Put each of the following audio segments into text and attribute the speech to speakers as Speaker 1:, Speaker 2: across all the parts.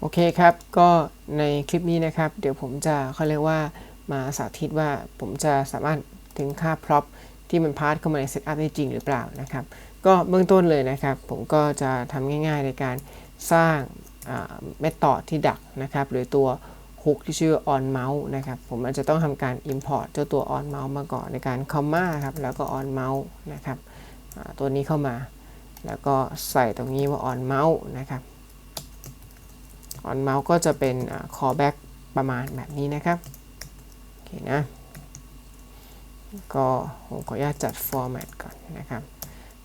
Speaker 1: โอเคครับ ก็ในคลิปนี้นะครับ เดี๋ยวผมจะเขาเรียกว่ามาสาธิตว่าผมจะสามารถถึงค่าพร็อพที่มันพาสเข้ามาในเซตอัพได้จริงหรือเปล่านะครับ ก็เบื้องต้นเลยนะครับ ผมก็จะทำง่ายๆในการสร้างเมธอดที่ดักนะครับ หรือตัวฮุกที่ชื่อ on mouse นะครับ ผมอาจจะต้องทำการ import เจ้าตัว on mouse มาก่อนในการคอมมาครับ แล้วก็ on mouse นะครับตัวนี้เข้ามา แล้วก็ใส่ตรงนี้ว่า on mouse นะครับ on mouse ก็จะเป็น callback ประมาณแบบนี้นะครับโอเคนะก็ผมขออนุญาตจัด format ก่อนนะครับ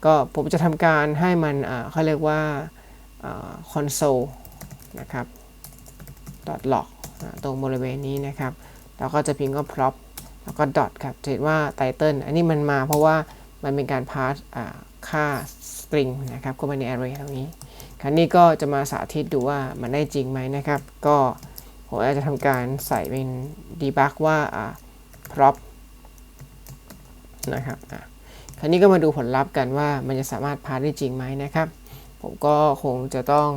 Speaker 1: ก็ผมจะทำการให้มันเขาเรียกว่า console นะครับ log อ่าตรงบริเวณนี้นะครับ แล้วก็จะพิมพ์ว่า prop แล้วก็ dot ครับจะเห็นว่า title อันนี้มันมาเพราะว่ามันเป็นการ pass ค่า string นะครับเข้าไปใน array ตรงนี้ ครั้นี้ก็จะมาสาธิตดูว่ามันได้จริงไหมนะครับ ก็ผมอาจจะทำการใส่เป็น debug ว่าอ่า prop นะครับคราวนี้ก็มาดูผลลัพธ์กันว่ามันจะสามารถพาได้จริงไหมนะครับ ผมก็คงจะต้อง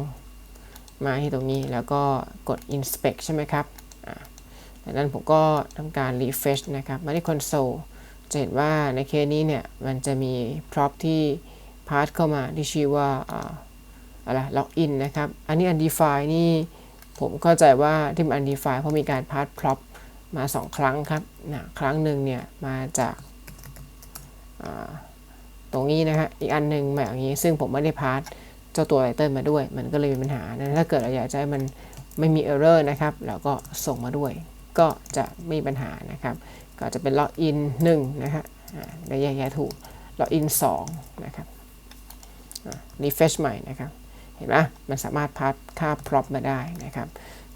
Speaker 1: มาที่ตรงนี้แล้วก็กด inspect ใช่ไหมครับจากนั้นผมก็ทำการ refresh นะครับ มาที่ console จะเห็นว่าในเคสนี้เนี่ย มันจะมี prop ที่ pass เข้ามาที่ชื่อว่า อะไร login นนะครับ อันนี้ undefined นี่ผมเข้าใจว่าที่มัน undefined เพราะมีการ pass prop มา 2 ครั้งครับนะครั้งหนึ่งเนี่ยมาจากตรงนี้นะฮะอีกอันหนึ่งแบบนี้ ซึ่งผมไม่ได้พาร์ทเจ้าตัวไตเติลมาด้วย มันก็เลยมีปัญหานะถ้าเกิดเราอยากจะให้มันไม่มีเออร์เรอร์นะครับเราก็ส่งมาด้วย ก็จะไม่มีปัญหานะครับ ก็จะเป็นล็อกอิน1นะฮะได้แยกแยะถูกล็อกอิน2นะครับรีเฟชใหม่นะครับ เห็นไหมมันสามารถพาร์ทค่าพร็อพมาได้นะครับ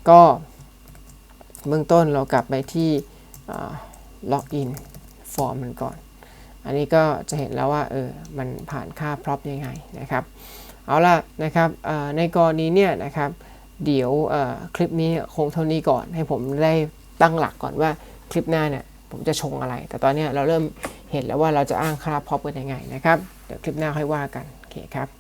Speaker 1: ก็เบื้องต้นเรากลับไปที่ล็อกอินฟอร์มมันก่อน อันนี้ก็จะเห็นแล้วว่าเออมันผ่านค่าพร็อพยังไงนะครับ เอาล่ะนะครับในกรณีเนี่ยนะครับ เดี๋ยวคลิปนี้คงเท่านี้ก่อนให้ผมได้ตั้งหลักก่อนว่าคลิปหน้าเนี่ยผมจะชงอะไร แต่ตอนนี้เราเริ่มเห็นแล้วว่าเราจะอ้างค่าพร็อพกันยังไงนะครับ เดี๋ยวคลิปหน้าค่อยว่ากันโอเคครับ